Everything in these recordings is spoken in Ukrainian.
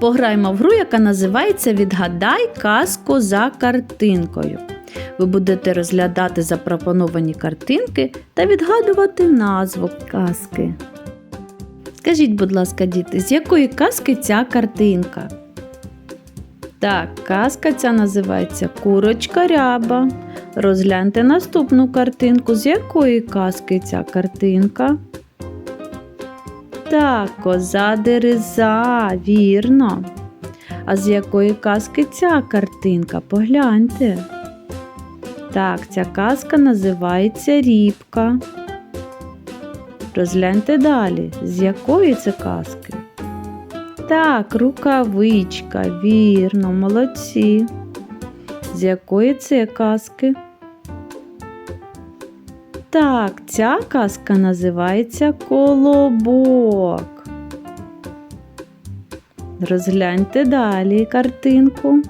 Пограємо в гру, яка називається Відгадай казку за картинкою. Ви будете розглядати запропоновані картинки та відгадувати назву казки. Скажіть, будь ласка, діти, з якої казки ця картинка? Так, казка ця називається Курочка ряба. Розгляньте наступну картинку. З якої казки ця картинка? Так, коза дереза, вірно. А з якої казки ця картинка? Погляньте. Так, ця казка називається Рібка. Розгляньте далі, з якої це казки? Так, рукавичка, вірно, молодці. З якої це казки? Так, ця казка називається Колобок. Розгляньте далі картинку.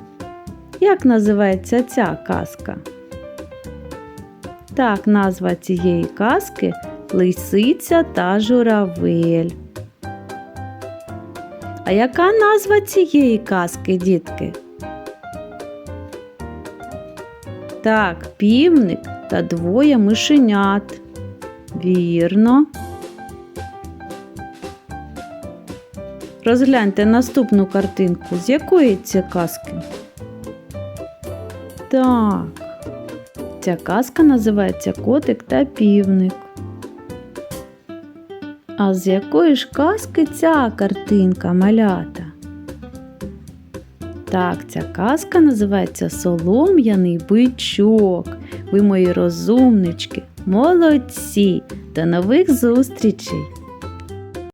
Як називається ця казка? Так, назва цієї казки Лисиця та журавель. А яка назва цієї казки, дітки? Так, півник та двоє мишенят. Вірно. Розгляньте наступну картинку. З якої це казки? Так. Ця казка називається Котик та півник. А з якої ж казки ця картинка малята? Так, ця казка називається Солом'яний бичок. Ви мої розумнички, молодці! До нових зустрічей!